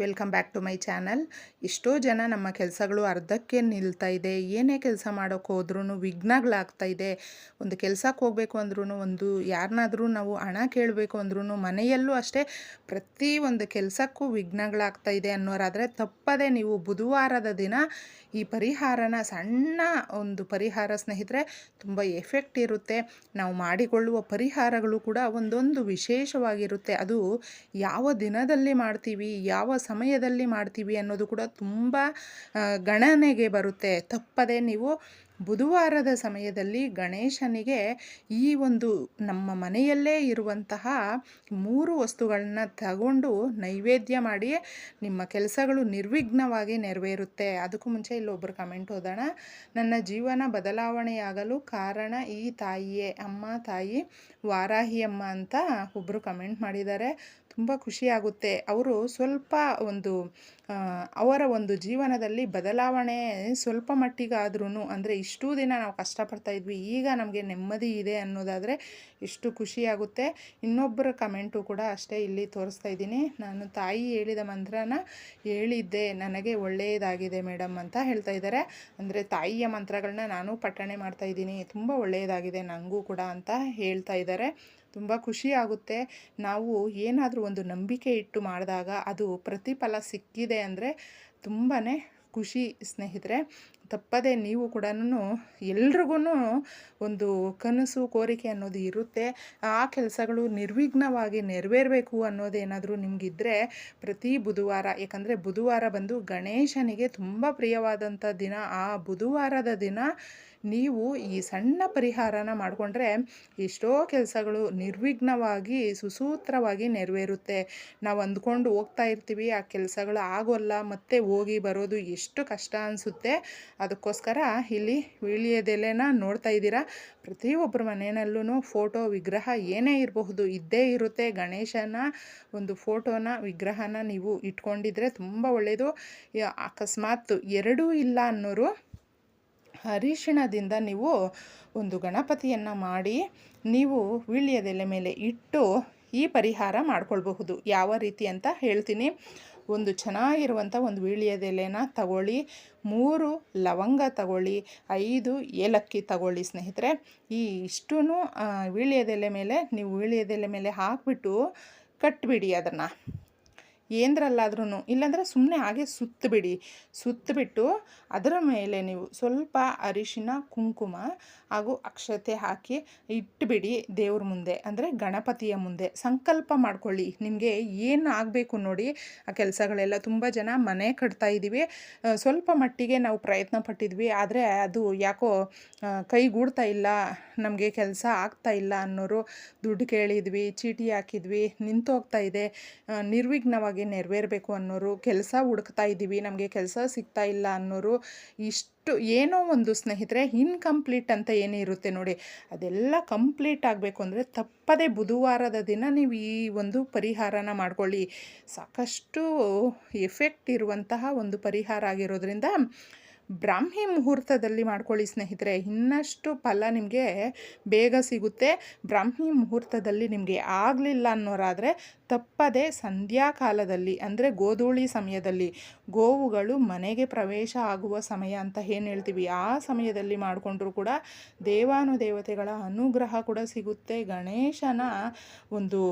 Welcome back to my channel. ಎಷ್ಟೋ ಜನ ನಮ್ಮ ಕೆಲಸಗಳು ಅರ್ಧಕ್ಕೆ ನಿಲ್ತಾ ಇದೆ. ಏನೇ ಕೆಲಸ ಮಾಡೋಕ್ಕೆ ಹೋದ್ರೂ ವಿಘ್ನಗಳಾಗ್ತಾ ಇದೆ. ಒಂದು ಕೆಲಸಕ್ಕೆ ಹೋಗಬೇಕು ಅಂದ್ರೂ ಒಂದು ಯಾರನ್ನಾದರೂ ನಾವು ಹಣ ಕೇಳಬೇಕು ಅಂದ್ರೂ ಮನೆಯಲ್ಲೂ ಅಷ್ಟೇ ಪ್ರತಿ ಒಂದು ಕೆಲಸಕ್ಕೂ ವಿಘ್ನಗಳಾಗ್ತಾ ಇದೆ ಅನ್ನೋರಾದರೆ ತಪ್ಪದೆ ನೀವು ಬುಧವಾರದ ದಿನ ಈ ಪರಿಹಾರನ ಸಣ್ಣ ಒಂದು ಪರಿಹಾರ ಸ್ನೇಹಿತರೆ ತುಂಬ ಎಫೆಕ್ಟ್ ಇರುತ್ತೆ. ನಾವು ಮಾಡಿಕೊಳ್ಳುವ ಪರಿಹಾರಗಳು ಕೂಡ ಒಂದೊಂದು ವಿಶೇಷವಾಗಿರುತ್ತೆ. ಅದು ಯಾವ ದಿನದಲ್ಲಿ ಮಾಡ್ತೀವಿ, ಯಾವ ಸಮಯದಲ್ಲಿ ಮಾಡ್ತೀವಿ ಅನ್ನೋದು ಕೂಡ ತುಂಬ ಗಣನೆಗೆ ಬರುತ್ತೆ. ತಪ್ಪದೆ ನೀವು ಬುಧವಾರದ ಸಮಯದಲ್ಲಿ ಗಣೇಶನಿಗೆ ಈ ಒಂದು ನಮ್ಮ ಮನೆಯಲ್ಲೇ ಇರುವಂತಹ ಮೂರು ವಸ್ತುಗಳನ್ನ ತಗೊಂಡು ನೈವೇದ್ಯ ಮಾಡಿ ನಿಮ್ಮ ಕೆಲಸಗಳು ನಿರ್ವಿಘ್ನವಾಗಿ ನೆರವೇರುತ್ತೆ. ಅದಕ್ಕೂ ಮುಂಚೆ ಇಲ್ಲೊಬ್ಬರು ಕಮೆಂಟ್ ಓದೋಣ. ನನ್ನ ಜೀವನ ಬದಲಾವಣೆಯಾಗಲು ಕಾರಣ ಈ ತಾಯಿಯೇ. ಅಮ್ಮ, ತಾಯಿ ವಾರಾಹಿ ಅಮ್ಮ ಅಂತ ಒಬ್ಬರು ಕಮೆಂಟ್ ಮಾಡಿದ್ದಾರೆ. ತುಂಬ ಖುಷಿಯಾಗುತ್ತೆ. ಅವರು ಸ್ವಲ್ಪ ಒಂದು ಅವರ ಒಂದು ಜೀವನದಲ್ಲಿ ಬದಲಾವಣೆ ಸ್ವಲ್ಪ ಮಟ್ಟಿಗಾದ್ರೂ ಅಂದರೆ ಇಷ್ಟೂ ದಿನ ನಾವು ಕಷ್ಟಪಡ್ತಾ ಇದ್ವಿ, ಈಗ ನಮಗೆ ನೆಮ್ಮದಿ ಇದೆ ಅನ್ನೋದಾದರೆ ಎಷ್ಟು ಖುಷಿಯಾಗುತ್ತೆ. ಇನ್ನೊಬ್ಬರ ಕಮೆಂಟು ಕೂಡ ಅಷ್ಟೇ ಇಲ್ಲಿ ತೋರಿಸ್ತಾ ಇದ್ದೀನಿ. ನಾನು ತಾಯಿ ಹೇಳಿದ ಮಂತ್ರನ ಹೇಳಿದ್ದೆ, ನನಗೆ ಒಳ್ಳೆಯದಾಗಿದೆ ಮೇಡಮ್ ಅಂತ ಹೇಳ್ತಾ ಇದ್ದಾರೆ. ಅಂದರೆ ತಾಯಿಯ ಮಂತ್ರಗಳನ್ನ ನಾನು ಪಠಣೆ ಮಾಡ್ತಾ ಇದ್ದೀನಿ, ತುಂಬ ಒಳ್ಳೆಯದಾಗಿದೆ ನನಗೂ ಕೂಡ ಅಂತ ಹೇಳ್ತಾ ಇದ್ದಾರೆ. ತುಂಬ ಖುಷಿಯಾಗುತ್ತೆ ನಾವು ಏನಾದರೂ ಒಂದು ನಂಬಿಕೆ ಇಟ್ಟು ಮಾಡಿದಾಗ ಅದು ಪ್ರತಿಫಲ ಸಿಕ್ಕಿದೆ ಅಂದರೆ ತುಂಬಾ ಖುಷಿ ಸ್ನೇಹಿತರೆ. ತಪ್ಪದೆ ನೀವು ಕೂಡ ಎಲ್ರಿಗೂ ಒಂದು ಕನಸು, ಕೋರಿಕೆ ಅನ್ನೋದು ಇರುತ್ತೆ. ಆ ಕೆಲಸಗಳು ನಿರ್ವಿಘ್ನವಾಗಿ ನೆರವೇರಬೇಕು ಅನ್ನೋದೇನಾದರೂ ನಿಮಗಿದ್ರೆ ಪ್ರತಿ ಬುಧವಾರ, ಯಾಕಂದರೆ ಬುಧವಾರ ಬಂದು ಗಣೇಶನಿಗೆ ತುಂಬ ಪ್ರಿಯವಾದಂಥ ದಿನ. ಆ ಬುಧವಾರದ ದಿನ ನೀವು ಈ ಸಣ್ಣ ಪರಿಹಾರನ ಮಾಡಿಕೊಂಡ್ರೆ ಎಷ್ಟೋ ಕೆಲಸಗಳು ನಿರ್ವಿಘ್ನವಾಗಿ, ಸುಸೂತ್ರವಾಗಿ ನೆರವೇರುತ್ತೆ. ನಾವು ಅಂದ್ಕೊಂಡು ಹೋಗ್ತಾ ಇರ್ತೀವಿ, ಆ ಕೆಲಸಗಳು ಆಗೋಲ್ಲ, ಮತ್ತೆ ಹೋಗಿ ಬರೋದು ಎಷ್ಟು ಕಷ್ಟ ಅನಿಸುತ್ತೆ. ಅದಕ್ಕೋಸ್ಕರ ಇಲ್ಲಿ ವೀಳ್ಯದೆಲೆನ ನೋಡ್ತಾ ಇದ್ದೀರಾ. ಪ್ರತಿಯೊಬ್ಬರ ಮನೆಯಲ್ಲೂ ಫೋಟೋ ವಿಗ್ರಹ ಏನೇ ಇರಬಹುದು ಇದ್ದೇ ಇರುತ್ತೆ. ಗಣೇಶನ ಒಂದು ಫೋಟೋನ, ವಿಗ್ರಹನ ನೀವು ಇಟ್ಕೊಂಡಿದ್ರೆ ತುಂಬ ಒಳ್ಳೆಯದು ಅಕಸ್ಮಾತ್ ಎರಡೂ ಇಲ್ಲ ಅನ್ನೋರು ಅರಿಶಿಣದಿಂದ ನೀವು ಒಂದು ಗಣಪತಿಯನ್ನು ಮಾಡಿ ನೀವು ವೀಳ್ಯದೆಲೆ ಮೇಲೆ ಇಟ್ಟು ಈ ಪರಿಹಾರ ಮಾಡ್ಕೊಳ್ಬಹುದು. ಯಾವ ರೀತಿ ಅಂತ ಹೇಳ್ತೀನಿ. ಒಂದು ಚೆನ್ನಾಗಿರುವಂಥ ಒಂದು ವೀಳ್ಯದೆಲೆನ ತಗೊಳ್ಳಿ. ಮೂರು ಲವಂಗ ತಗೊಳ್ಳಿ. ಐದು ಏಲಕ್ಕಿ ತಗೊಳ್ಳಿ ಸ್ನೇಹಿತರೆ. ಈ ಇಷ್ಟೂ ವೀಳ್ಯದೆಲೆ ಮೇಲೆ, ನೀವು ವೀಳ್ಯದೆಲೆ ಮೇಲೆ ಹಾಕಿಬಿಟ್ಟು ಕಟ್ಟಿಬಿಡಿ ಅದನ್ನು. ಏನರಲ್ಲಾದ್ರೂ ಇಲ್ಲಾಂದರೆ ಸುಮ್ಮನೆ ಹಾಗೆ ಸುತ್ತಬಿಡಿ ಸುತ್ತಬಿಟ್ಟು ಅದರ ಮೇಲೆ ನೀವು ಸ್ವಲ್ಪ ಅರಿಶಿನ, ಕುಂಕುಮ ಹಾಗೂ ಅಕ್ಷತೆ ಹಾಕಿ ಇಟ್ಟುಬಿಡಿ ದೇವ್ರ ಮುಂದೆ. ಅಂದರೆ ಗಣಪತಿಯ ಮುಂದೆ. ಸಂಕಲ್ಪ ಮಾಡ್ಕೊಳ್ಳಿ. ನಿಮಗೆ ಏನು ಆಗಬೇಕು ನೋಡಿ. ಆ ಕೆಲಸಗಳೆಲ್ಲ ತುಂಬ ಜನ ಮನೆ ಕಟ್ತಾ ಇದ್ದೀವಿ. ಸ್ವಲ್ಪ ಮಟ್ಟಿಗೆ ನಾವು ಪ್ರಯತ್ನ ಪಟ್ಟಿದ್ವಿ. ಆದರೆ ಅದು ಯಾಕೋ ಕೈಗೂಡ್ತಾ ಇಲ್ಲ. ನಮಗೆ ಕೆಲಸ ಆಗ್ತಾ ಇಲ್ಲ ಅನ್ನೋರು ದುಡ್ಡು ಕೇಳಿದ್ವಿ, ಚೀಟಿ ಹಾಕಿದ್ವಿ, ನಿಂತೋಗ್ತಾ ಇದೆ. ನಿರ್ವಿಘ್ನವಾಗಿ ನೆರವೇರಬೇಕು ಅನ್ನೋರು, ಕೆಲಸ ಹುಡುಕ್ತಾ ಇದ್ದೀವಿ, ನಮಗೆ ಕೆಲಸ ಸಿಗ್ತಾ ಇಲ್ಲ ಅನ್ನೋರು ಇಷ್ಟು ಏನೋ ಒಂದು ಸ್ನೇಹಿತರೆ ಇನ್ಕಂಪ್ಲೀಟ್ ಅಂತ ಏನಿರುತ್ತೆ ನೋಡಿ. ಅದೆಲ್ಲ ಕಂಪ್ಲೀಟ್ ಆಗಬೇಕು ಅಂದರೆ ತಪ್ಪದೇ ಬುಧವಾರದ ದಿನ ನೀವು ಈ ಒಂದು ಪರಿಹಾರನ ಮಾಡ್ಕೊಳ್ಳಿ. ಸಾಕಷ್ಟು ಎಫೆಕ್ಟ್ ಇರುವಂತಹ ಒಂದು ಪರಿಹಾರ ಆಗಿರೋದ್ರಿಂದ ಬ್ರಾಹ್ಮಿ ಮುಹೂರ್ತದಲ್ಲಿ ಮಾಡ್ಕೊಳ್ಳಿ ಸ್ನೇಹಿತರೆ. ಇನ್ನಷ್ಟು ಫಲ ನಿಮಗೆ ಬೇಗ ಸಿಗುತ್ತೆ. ಬ್ರಾಹ್ಮಿ ಮುಹೂರ್ತದಲ್ಲಿ ನಿಮಗೆ ಆಗಲಿಲ್ಲ ಅನ್ನೋರಾದರೆ ತಪ್ಪದೆ ಸಂಧ್ಯಾಕಾಲದಲ್ಲಿ, ಅಂದರೆ ಗೋಧೂಳಿ ಸಮಯದಲ್ಲಿ, ಗೋವುಗಳು ಮನೆಗೆ ಪ್ರವೇಶ ಆಗುವ ಸಮಯ ಅಂತ ಏನು ಹೇಳ್ತೀವಿ? ಆ ಸಮಯದಲ್ಲಿ ಮಾಡಿಕೊಂಡ್ರೂ ಕೂಡ ದೇವಾನುದೇವತೆಗಳ ಅನುಗ್ರಹ ಕೂಡ ಸಿಗುತ್ತೆ. ಗಣೇಶನ ಒಂದು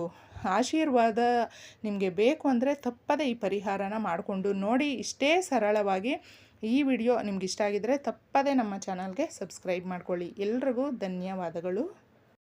ಆಶೀರ್ವಾದ ನಿಮಗೆ ಬೇಕು ಅಂದರೆ ತಪ್ಪದೆ ಈ ಪರಿಹಾರನ ಮಾಡಿಕೊಂಡು ನೋಡಿ, ಇಷ್ಟೇ ಸರಳವಾಗಿ ಈ ವಿಡಿಯೋ ನಿಮ್ಗೆ ಇಷ್ಟ ಆಗಿದ್ದರೆ ತಪ್ಪದೇ ನಮ್ಮ ಚಾನಲ್ಗೆ ಸಬ್ಸ್ಕ್ರೈಬ್ ಮಾಡ್ಕೊಳ್ಳಿ. ಎಲ್ರಿಗೂ ಧನ್ಯವಾದಗಳು.